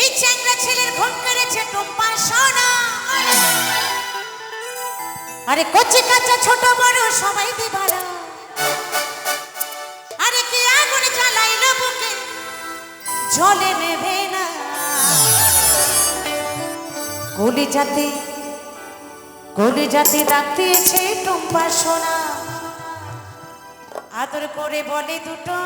এই চ্যাংরা ছেলের ঘুম কেড়েছে টুম্পা সোনা। আরে কচি কাঁচা ছোট বড় সবাই দিবারা আরে কি আগুন জ্বালাইলো বুকে? জলে নেবে না। গলি যাতে গলি যাতে ডাক দিয়েছে টুম্পা সোনা। আদর করে বলে দুটো।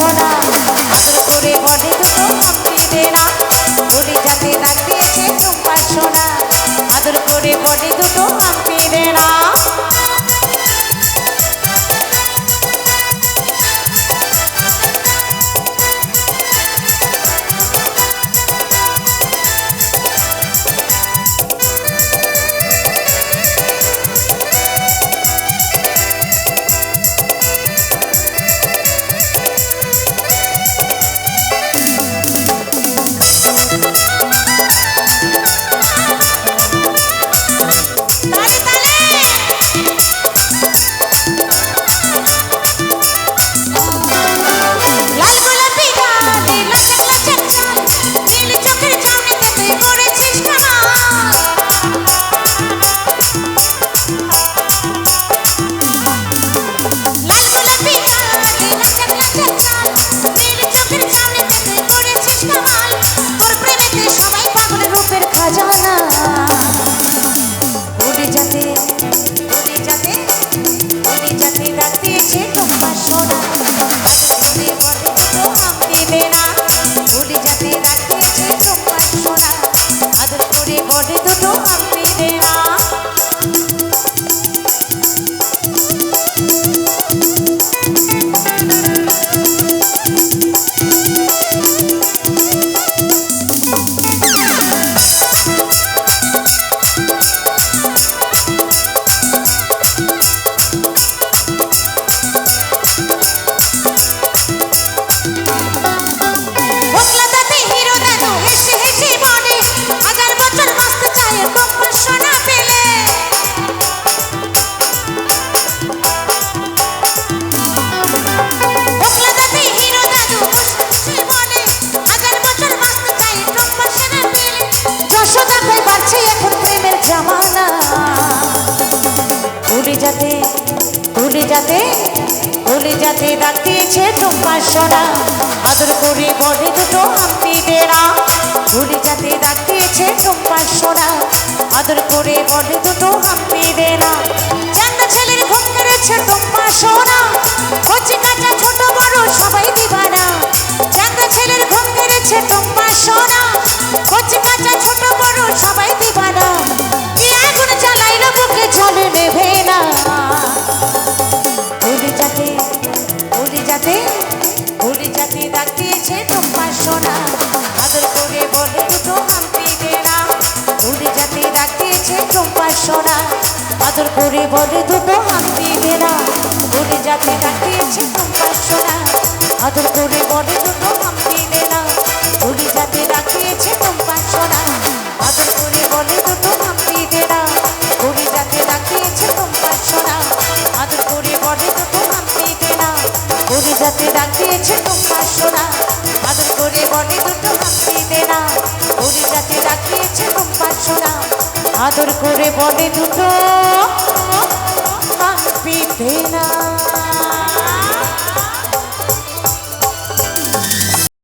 সোনা আদর করে বলে দুটো হাম্পি দে না। উড়ে যাতে ডাক দিয়েছে টুম্পা সোনা আদর করে বলে দুটো হাম্পি দে না। বলে যাতে ভুলে যাতে ডাকিয়েছে তোমার সোনা আদর করে বলে দুটো আমি দেরা ভুলে যাতে ডাকিয়েছে তোমার সোনা আদর করে বলে দুটো আমি দেনা দিয়েছে টুম্পা সোনা আদর করে বলে দুটো হাম্পি দে না উড়ে যাতে দিয়েছে টুম্পা সোনা আদর করে বলে দুটো হাম্পি দে উড়ে যাতে উড়ে যাতে ডাক সোনা আদর করে বলে দুটো না।